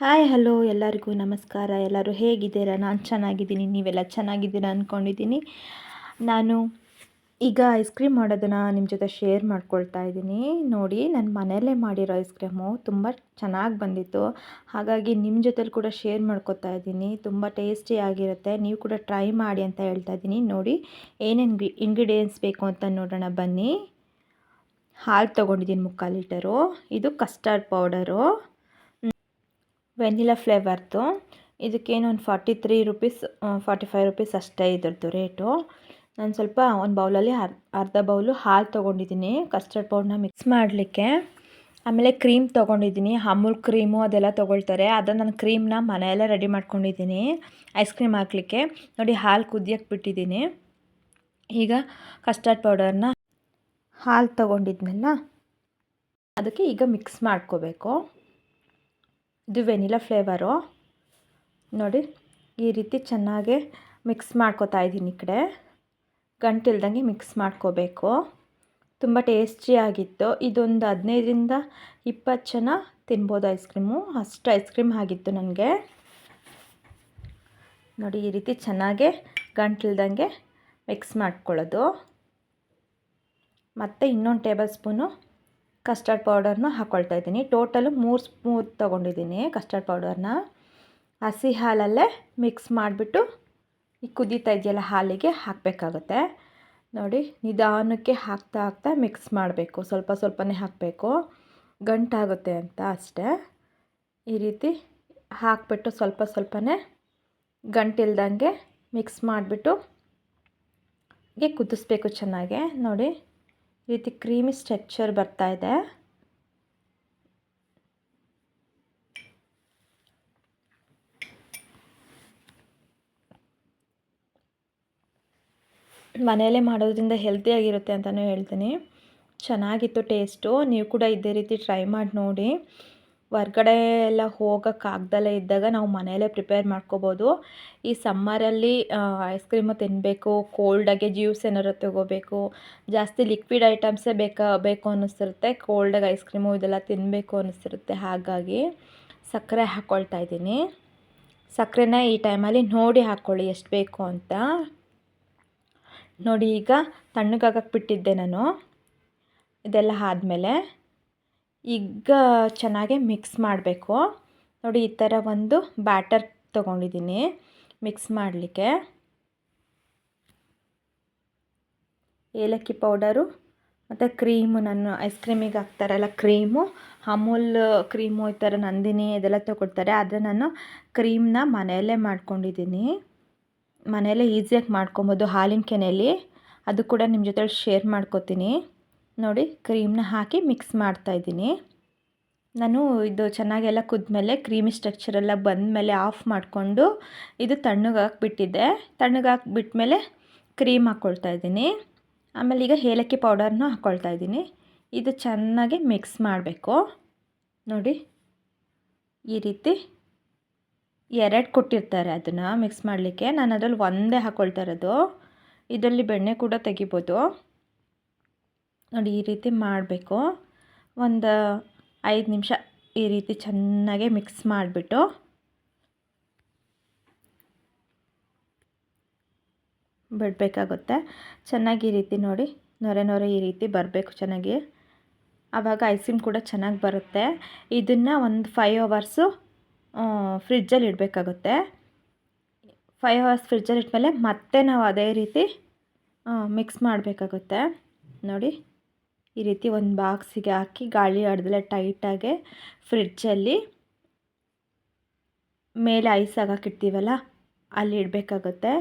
Hi, hello, ಎಲ್ಲರಿಗೂ ನಮಸ್ಕಾರ. ಎಲ್ಲರೂ ಹೇಗಿದ್ದೀರಾ? ನಾನು ಚೆನ್ನಾಗಿದ್ದೀನಿ. ನೀವೆಲ್ಲ ಚೆನ್ನಾಗಿದ್ದೀರಾ ಅಂದ್ಕೊಂಡಿದ್ದೀನಿ ನಾನು ಈಗ ಐಸ್ ಕ್ರೀಮ್ ಮಾಡೋದನ್ನು ನಿಮ್ಮ ಜೊತೆ ಶೇರ್ ಮಾಡ್ಕೊಳ್ತಾ ಇದ್ದೀನಿ. ನೋಡಿ, ನಾನು ಮನೆಯಲ್ಲೇ ಮಾಡಿರೋ ಐಸ್ ಕ್ರೀಮು ತುಂಬ ಚೆನ್ನಾಗಿ ಬಂದಿತ್ತು. ಹಾಗಾಗಿ ನಿಮ್ಮ ಜೊತೆಲಿ ಕೂಡ ಶೇರ್ ಮಾಡ್ಕೊತಾ ಇದ್ದೀನಿ. ತುಂಬ ಟೇಸ್ಟಿಯಾಗಿರುತ್ತೆ ನೀವು ಕೂಡ ಟ್ರೈ ಮಾಡಿ ಅಂತ ಹೇಳ್ತಾ ಇದ್ದೀನಿ. ನೋಡಿ ಏನೇನು ಇಂಗ್ರೀಡಿಯೆಂಟ್ಸ್ ಬೇಕು ಅಂತ ನೋಡೋಣ. ಬನ್ನಿ. ಹಾಲು ತೊಗೊಂಡಿದ್ದೀನಿ ಮುಕ್ಕಾಲು ಲೀಟರು ಇದು ಕಸ್ಟರ್ಡ್ ಪೌಡರು ವೆನಿಲಾ ಫ್ಲೇವರ್ದು. ಇದಕ್ಕೇನು ಒಂದು forty three rupees forty five rupees ಅಷ್ಟೇ ಇದ್ರದ್ದು ರೇಟು. ನಾನು ಸ್ವಲ್ಪ ಒಂದು ಬೌಲಲ್ಲಿ ಅರ್, ಅರ್ಧ ಬೌಲು ಹಾಲು ತೊಗೊಂಡಿದ್ದೀನಿ ಕಸ್ಟರ್ಡ್ ಪೌಡ್ರನ್ನ ಮಿಕ್ಸ್ ಮಾಡಲಿಕ್ಕೆ. ಆಮೇಲೆ ಕ್ರೀಮ್ ತೊಗೊಂಡಿದ್ದೀನಿ, ಅಮೂಲ್ ಕ್ರೀಮು ಅದೆಲ್ಲ ತೊಗೊಳ್ತಾರೆ. ಅದನ್ನು ನಾನು ಕ್ರೀಮ್ನ ಮನೆಯಲ್ಲೇ ರೆಡಿ ಮಾಡ್ಕೊಂಡಿದ್ದೀನಿ ಐಸ್ ಕ್ರೀಮ್ ಹಾಕಲಿಕ್ಕೆ. ನೋಡಿ, ಹಾಲು ಕುದಿಯಕ್ಕೆ ಬಿಟ್ಟಿದ್ದೀನಿ. ಈಗ ಕಸ್ಟರ್ಡ್ ಪೌಡರ್ನ ಹಾಲು ತೊಗೊಂಡಿದ್ನಲ್ಲ, ಅದಕ್ಕೆ ಈಗ ಮಿಕ್ಸ್ ಮಾಡ್ಕೋಬೇಕು. ಇದು ವೆನಿಲಾ ಫ್ಲೇವರು? ನೋಡಿ, ಈ ರೀತಿ ಚೆನ್ನಾಗಿ ಮಿಕ್ಸ್ ಮಾಡ್ಕೋತಾ ಇದ್ದೀನಿ ಈ ಕಡೆ. ಗಂಟಿಲ್ದಂಗೆ ಮಿಕ್ಸ್ ಮಾಡ್ಕೋಬೇಕು. ತುಂಬ ಟೇಸ್ಟಿಯಾಗಿತ್ತು ಇದೊಂದು ಹದಿನೈದರಿಂದ ಇಪ್ಪತ್ತು ಜನ ತಿನ್ಬೋದು ಐಸ್ ಕ್ರೀಮು ಅಷ್ಟು ಐಸ್ ಕ್ರೀಮ್ ಆಗಿತ್ತು ನನಗೆ. ನೋಡಿ, ಈ ರೀತಿ ಚೆನ್ನಾಗೆ ಗಂಟಿಲ್ದಂಗೆ ಮಿಕ್ಸ್ ಮಾಡ್ಕೊಳ್ಳೋದು. ಮತ್ತು ಇನ್ನೊಂದು ಟೇಬಲ್ ಸ್ಪೂನು ಕಸ್ಟರ್ಡ್ ಪೌಡರ್ನ ಹಾಕ್ಕೊಳ್ತಾ ಇದ್ದೀನಿ. ಟೋಟಲು ಮೂರು ಸ್ಪೂನ್ ತೊಗೊಂಡಿದ್ದೀನಿ ಕಸ್ಟರ್ಡ್ ಪೌಡರ್ನ ಹಸಿ ಹಾಲಲ್ಲೇ ಮಿಕ್ಸ್ ಮಾಡಿಬಿಟ್ಟು ಈ ಕುದೀತಾ ಇದೆಯಲ್ಲ ಹಾಲಿಗೆ ಹಾಕಬೇಕಾಗುತ್ತೆ. ನೋಡಿ, ನಿಧಾನಕ್ಕೆ ಹಾಕ್ತಾ ಹಾಕ್ತಾ ಮಿಕ್ಸ್ ಮಾಡಬೇಕು. ಸ್ವಲ್ಪ ಸ್ವಲ್ಪನೇ ಹಾಕಬೇಕು. ಗಂಟಾಗುತ್ತೆ ಅಂತ ಅಷ್ಟೇ. ಈ ರೀತಿ ಹಾಕಿಬಿಟ್ಟು ಸ್ವಲ್ಪ ಸ್ವಲ್ಪನೇ ಗಂಟಿಲ್ದಂಗೆ ಮಿಕ್ಸ್ ಮಾಡಿಬಿಟ್ಟು ಹೀಗೆ ಕುದಿಸ್ಬೇಕು ಚೆನ್ನಾಗೆ. ನೋಡಿ ರೀತಿ ಕ್ರೀಮಿ ಸ್ಟ್ರಕ್ಚರ್ ಬರ್ತಾ ಇದೆ. ಮನೆಯಲ್ಲೇ ಮಾಡೋದ್ರಿಂದ ಹೆಲ್ತಿಯಾಗಿರುತ್ತೆ ಅಂತಲೂ ಹೇಳ್ತೀನಿ. ಚೆನ್ನಾಗಿತ್ತು ಟೇಸ್ಟು ನೀವು ಕೂಡ ಇದೇ ರೀತಿ ಟ್ರೈ ಮಾಡಿ ನೋಡಿ. ಹೊರ್ಗಡೆ ಎಲ್ಲ ಹೋಗೋಕ್ಕಾಗ್ದಲೇ ಇದ್ದಾಗ ನಾವು ಮನೆಯಲ್ಲೇ ಪ್ರಿಪೇರ್ ಮಾಡ್ಕೋಬೋದು. ಈ ಸಮ್ಮರಲ್ಲಿ ಐಸ್ ಕ್ರೀಮು ತಿನ್ನಬೇಕು ಕೋಲ್ಡಾಗೆ ಜ್ಯೂಸ್ ಏನಾರು ತಗೋಬೇಕು, ಜಾಸ್ತಿ ಲಿಕ್ವಿಡ್ ಐಟಮ್ಸೇ ಬೇಕಾ, ಬೇಕು ಅನ್ನಿಸ್ತಿರುತ್ತೆ ಕೋಲ್ಡಾಗಿ ಐಸ್ ಕ್ರೀಮು ಇದೆಲ್ಲ ತಿನ್ನಬೇಕು ಅನ್ನಿಸ್ತಿರುತ್ತೆ. ಹಾಗಾಗಿ ಸಕ್ಕರೆ ಹಾಕ್ಕೊಳ್ತಾ ಇದ್ದೀನಿ. ಸಕ್ಕರೆನ ಈ ಟೈಮಲ್ಲಿ ನೋಡಿ ಹಾಕ್ಕೊಳ್ಳಿ ಎಷ್ಟು ಬೇಕು ಅಂತ. ನೋಡಿ ಈಗ ತಣ್ಣಗಾಗಕ್ಕೆ ಬಿಟ್ಟಿದ್ದೆ ನಾನು. ಇದೆಲ್ಲ ಆದಮೇಲೆ ಈಗ ಚೆನ್ನಾಗಿ ಮಿಕ್ಸ್ ಮಾಡಬೇಕು. ನೋಡಿ, ಈ ಥರ ಒಂದು ಬ್ಯಾಟರ್ ತೊಗೊಂಡಿದ್ದೀನಿ ಮಿಕ್ಸ್ ಮಾಡಲಿಕ್ಕೆ. ಏಲಕ್ಕಿ ಪೌಡರು ಮತ್ತು ಕ್ರೀಮು ನಾನು ಐಸ್ ಕ್ರೀಮಿಗೆ ಹಾಕ್ತಾರಲ್ಲ ಕ್ರೀಮು ಅಮೂಲ್ ಕ್ರೀಮು ಈ ಥರ ನಂದಿನಿ ಇದೆಲ್ಲ ತೊಗೊಳ್ತಾರೆ. ಆದರೆ ನಾನು ಕ್ರೀಮ್ನ ಮನೆಯಲ್ಲೇ ಮಾಡ್ಕೊಂಡಿದ್ದೀನಿ. ಮನೆಯಲ್ಲೇ ಈಸಿಯಾಗಿ ಮಾಡ್ಕೊಬೋದು ಹಾಲಿನ ಕೆನೆಯಲ್ಲಿ. ಅದು ಕೂಡ ನಿಮ್ಮ ಜೊತೆ ಶೇರ್ ಮಾಡ್ಕೋತೀನಿ. ನೋಡಿ ಕ್ರೀಮ್ನ ಹಾಕಿ ಮಿಕ್ಸ್ ಮಾಡ್ತಾಯಿದ್ದೀನಿ ನಾನು ಇದು ಚೆನ್ನಾಗೆಲ್ಲ ಕುದ್ಮೇಲೆ ಕ್ರೀಮಿ ಸ್ಟ್ರಕ್ಚರೆಲ್ಲ ಬಂದಮೇಲೆ ಆಫ್ ಮಾಡಿಕೊಂಡು ಇದು ತಣ್ಣಗೆ ಹಾಕ್ಬಿಟ್ಟಿದ್ದೆ. ತಣ್ಣಗೆ ಕ್ರೀಮ್ ಹಾಕ್ಕೊಳ್ತಾ ಇದ್ದೀನಿ. ಆಮೇಲೆ ಈಗ ಏಲಕ್ಕಿ ಪೌಡರ್ನು ಹಾಕ್ಕೊಳ್ತಾ ಇದ್ದೀನಿ. ಇದು ಚೆನ್ನಾಗಿ ಮಿಕ್ಸ್ ಮಾಡಬೇಕು. ನೋಡಿ ಈ ರೀತಿ ಎರಡು ಕೊಟ್ಟಿರ್ತಾರೆ ಅದನ್ನು ಮಿಕ್ಸ್ ಮಾಡಲಿಕ್ಕೆ. ನಾನು ಅದರಲ್ಲಿ ಒಂದೇ ಹಾಕ್ಕೊಳ್ತಾ ಇರೋದು. ಇದರಲ್ಲಿ ಬೆಣ್ಣೆ ಕೂಡ ತೆಗಿಬೋದು. ನೋಡಿ ಈ ರೀತಿ ಮಾಡಬೇಕು. ಒಂದು ಐದು ನಿಮಿಷ ಈ ರೀತಿ ಚೆನ್ನಾಗೆ ಮಿಕ್ಸ್ ಮಾಡಿಬಿಟ್ಟು. ಬಿಡಬೇಕಾಗುತ್ತೆ ಚೆನ್ನಾಗಿ ಈ ರೀತಿ ನೋಡಿ, ನೊರೆ ನೊರೆ ಈ ರೀತಿ ಬರಬೇಕು ಚೆನ್ನಾಗಿ. ಆವಾಗ ಐಸ್ ಕ್ರೀಮ್ ಕೂಡ ಚೆನ್ನಾಗಿ ಬರುತ್ತೆ. ಇದನ್ನು ಒಂದು ಫೈವ್ ಅವರ್ಸು ಫ್ರಿಜ್ಜಲ್ಲಿ ಇಡಬೇಕಾಗುತ್ತೆ. ಫೈವ್ ಅವರ್ಸ್ ಫ್ರಿಜ್ಜಲ್ಲಿ ಇಟ್ಮೇಲೆ ಮತ್ತೆ ನಾವು ಅದೇ ರೀತಿ ಮಿಕ್ಸ್ ಮಾಡಬೇಕಾಗುತ್ತೆ. ನೋಡಿ. ಈ ರೀತಿ ಒಂದು ಬಾಕ್ಸಿಗೆ ಹಾಕಿ ಗಾಳಿ ಆಡ್ದಲೆ ಟೈಟಾಗೆ ಫ್ರಿಡ್ಜಲ್ಲಿ ಮೇಲೆ ಐಸ್ ಹಾಕಿರ್ತೀವಲ್ಲ ಅಲ್ಲಿ ಇಡಬೇಕಾಗುತ್ತೆ.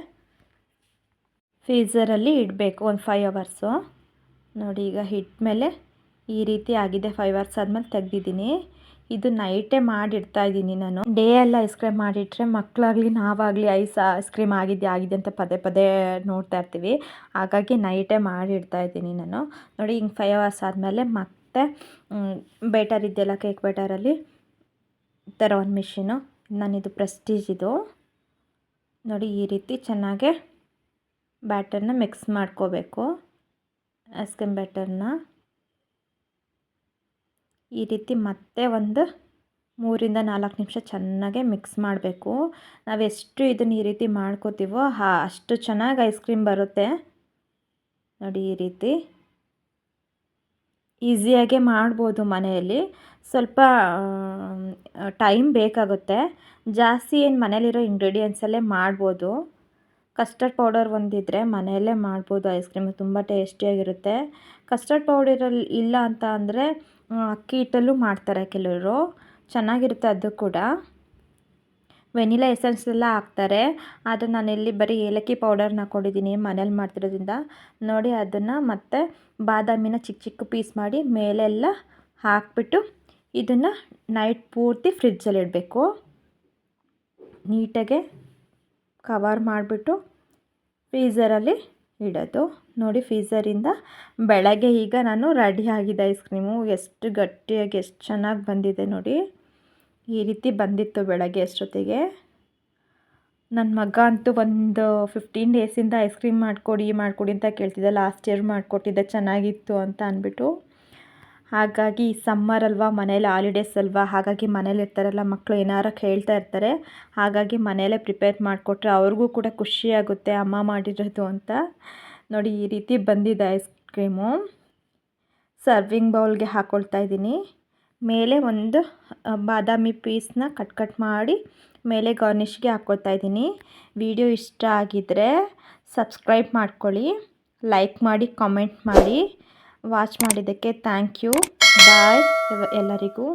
ಫ್ರೀಝರಲ್ಲಿ ಇಡಬೇಕು ಒಂದು ಫೈವ್ ಅವರ್ಸು ನೋಡಿ ಈಗ ಮೇಲೆ ಈ ರೀತಿ ಆಗಿದೆ ಫೈವ್ ಅವರ್ಸ್ ಆದಮೇಲೆ ತೆಗ್ದಿದ್ದೀನಿ. ಇದು ನೈಟೇ ಮಾಡಿಡ್ತಾ ಇದ್ದೀನಿ ನಾನು. ಡೇ ಎಲ್ಲ ಐಸ್ ಕ್ರೀಮ್ ಮಾಡಿಟ್ರೆ ಮಕ್ಕಳಾಗಲಿ ನಾವಾಗಲಿ ಐಸ್ ಐಸ್ ಕ್ರೀಮ್ ಆಗಿದೆ ಆಗಿದೆ ಅಂತ ಪದೇ ಪದೇ ನೋಡ್ತಾ ಇರ್ತೀವಿ. ಹಾಗಾಗಿ ನೈಟೇ ಮಾಡಿಡ್ತಾ ಇದ್ದೀನಿ ನಾನು. ನೋಡಿ ಹಿಂಗೆ ಫೈವ್ ಅವರ್ಸ್ ಆದಮೇಲೆ ಮತ್ತೆ ಬೇಟರ್ ಇದೆಯಲ್ಲ ಕೇಕ್ ಬೇಟರಲ್ಲಿ ಥರ ಒಂದು ಮಿಷಿನು ನಾನಿದು ಪ್ರೆಸ್ಟೀಜ್ ಇದು. ನೋಡಿ ಈ ರೀತಿ ಚೆನ್ನಾಗೆ ಬ್ಯಾಟರ್ನ ಮಿಕ್ಸ್ ಮಾಡ್ಕೋಬೇಕು. ಐಸ್ ಕ್ರೀಮ್ ಬ್ಯಾಟರ್ನ ಈ ರೀತಿ ಮತ್ತೆ ಒಂದು ಮೂರಿಂದ ನಾಲ್ಕು ನಿಮಿಷ ಚೆನ್ನಾಗೆ ಮಿಕ್ಸ್ ಮಾಡಬೇಕು. ನಾವು ಎಷ್ಟು ಇದನ್ನು ಈ ರೀತಿ ಮಾಡ್ಕೋತೀವೋ ಹಾ, ಅಷ್ಟು ಚೆನ್ನಾಗಿ ಐಸ್ ಕ್ರೀಮ್ ಬರುತ್ತೆ. ನೋಡಿ ಈ ರೀತಿ. ಈಸಿಯಾಗೆ ಮಾಡ್ಬೋದು ಮನೆಯಲ್ಲಿ. ಸ್ವಲ್ಪ ಟೈಮ್ ಬೇಕಾಗುತ್ತೆ. ಜಾಸ್ತಿ ಏನು ಮನೇಲಿರೋ ಇಂಗ್ರೀಡಿಯೆಂಟ್ಸಲ್ಲೇ ಮಾಡ್ಬೋದು. ಕಸ್ಟರ್ಡ್ ಪೌಡರ್ ಒಂದಿದ್ರೆ ಮನೆಯಲ್ಲೇ ಮಾಡ್ಬೋದು ಐಸ್ ಕ್ರೀಮ್. ತುಂಬ ಟೇಸ್ಟಿಯಾಗಿರುತ್ತೆ. ಕಸ್ಟರ್ಡ್ ಪೌಡರಲ್ಲಿ ಇಲ್ಲ ಅಂತ ಅಂದರೆ ಅಕ್ಕಿ ಹಿಟ್ಟಲ್ಲೂ ಮಾಡ್ತಾರೆ ಕೆಲವರು. ಚೆನ್ನಾಗಿರುತ್ತೆ ಅದು ಕೂಡ. ವೆನಿಲಾ ಎಸೆನ್ಸ್ ಎಲ್ಲ ಹಾಕ್ತಾರೆ. ಆದರೆ ನಾನಿಲ್ಲಿ ಬರೀ ಏಲಕ್ಕಿ ಪೌಡರ್ನ ಹಾಕ್ಕೊಂಡಿದ್ದೀನಿ ಮನೇಲಿ ಮಾಡ್ತಿರೋದ್ರಿಂದ. ನೋಡಿ ಅದನ್ನು ಮತ್ತೆ ಬಾದಾಮಿನ ಚಿಕ್ಕ ಚಿಕ್ಕ ಪೀಸ್ ಮಾಡಿ ಮೇಲೆಲ್ಲ ಹಾಕಿಬಿಟ್ಟು ಇದನ್ನು ನೈಟ್ ಪೂರ್ತಿ ಫ್ರಿಜ್ಜಲ್ಲಿ ಇಡಬೇಕು. ನೀಟಾಗೆ ಕವರ್ ಮಾಡಿಬಿಟ್ಟು ಫ್ರೀಝರಲ್ಲಿ ಇಡೋದು ನೋಡಿ ಫೀಸರಿಂದ ಬೆಳಗ್ಗೆ ಈಗ ನಾನು ರೆಡಿ ಆಗಿದೆ ಐಸ್ ಕ್ರೀಮು ಎಷ್ಟು ಗಟ್ಟಿಯಾಗಿ, ಎಷ್ಟು ಚೆನ್ನಾಗಿ ಬಂದಿದೆ ನೋಡಿ. ಈ ರೀತಿ ಬಂದಿತ್ತು ಬೆಳಗ್ಗೆ ಅಷ್ಟೊತ್ತಿಗೆ. ನನ್ನ ಮಗ ಅಂತೂ ಒಂದು ಫಿಫ್ಟೀನ್ ಡೇಸಿಂದ ಐಸ್ ಕ್ರೀಮ್ ಮಾಡಿಕೊಡಿ ಮಾಡಿಕೊಡಿ ಅಂತ ಕೇಳ್ತಿದ್ದೆ. ಲಾಸ್ಟ್ ಇಯರ್ ಮಾಡಿಕೊಟ್ಟಿದ್ದೆ, ಚೆನ್ನಾಗಿತ್ತು ಅಂತ ಅಂದ್ಬಿಟ್ಟು ಹಾಗಾಗಿ ಸಮ್ಮರ್ ಅಲ್ವಾ ಮನೇಲಿ ಹಾಲಿಡೇಸ್ ಅಲ್ವಾ, ಹಾಗಾಗಿ ಮನೇಲಿ ಇರ್ತಾರಲ್ಲ ಮಕ್ಕಳು ಏನಾರು ಕೇಳ್ತಾ ಇರ್ತಾರೆ. ಹಾಗಾಗಿ ಮನೇಲೇ ಪ್ರಿಪೇರ್ ಮಾಡಿಕೊಟ್ರೆ ಅವ್ರಿಗೂ ಕೂಡ ಖುಷಿಯಾಗುತ್ತೆ ಅಮ್ಮ ಮಾಡಿರೋದು ಅಂತ. ನೋಡಿ, ಈ ರೀತಿ ಬಂದಿದೆ ಐಸ್ ಕ್ರೀಮು ಸರ್ವಿಂಗ್ ಬೌಲ್ಗೆ ಹಾಕ್ಕೊಳ್ತಾ ಇದ್ದೀನಿ. ಮೇಲೆ ಒಂದು ಬಾದಾಮಿ ಪೀಸ್ನ ಕಟ್ ಕಟ್ ಮಾಡಿ ಮೇಲೆ ಗಾರ್ನಿಷ್ಗೆ ಹಾಕ್ಕೊಳ್ತಾ ಇದ್ದೀನಿ. ವಿಡಿಯೋ ಇಷ್ಟ ಆಗಿದ್ದರೆ ಸಬ್ಸ್ಕ್ರೈಬ್ ಮಾಡ್ಕೊಳ್ಳಿ ಲೈಕ್ ಮಾಡಿ ಕಾಮೆಂಟ್ ಮಾಡಿ. ವಾಚ್ ಮಾಡಿದ್ದಕ್ಕೆ ಥ್ಯಾಂಕ್ ಯು ಬಾಯ್ ಎಲ್ಲರಿಗೂ.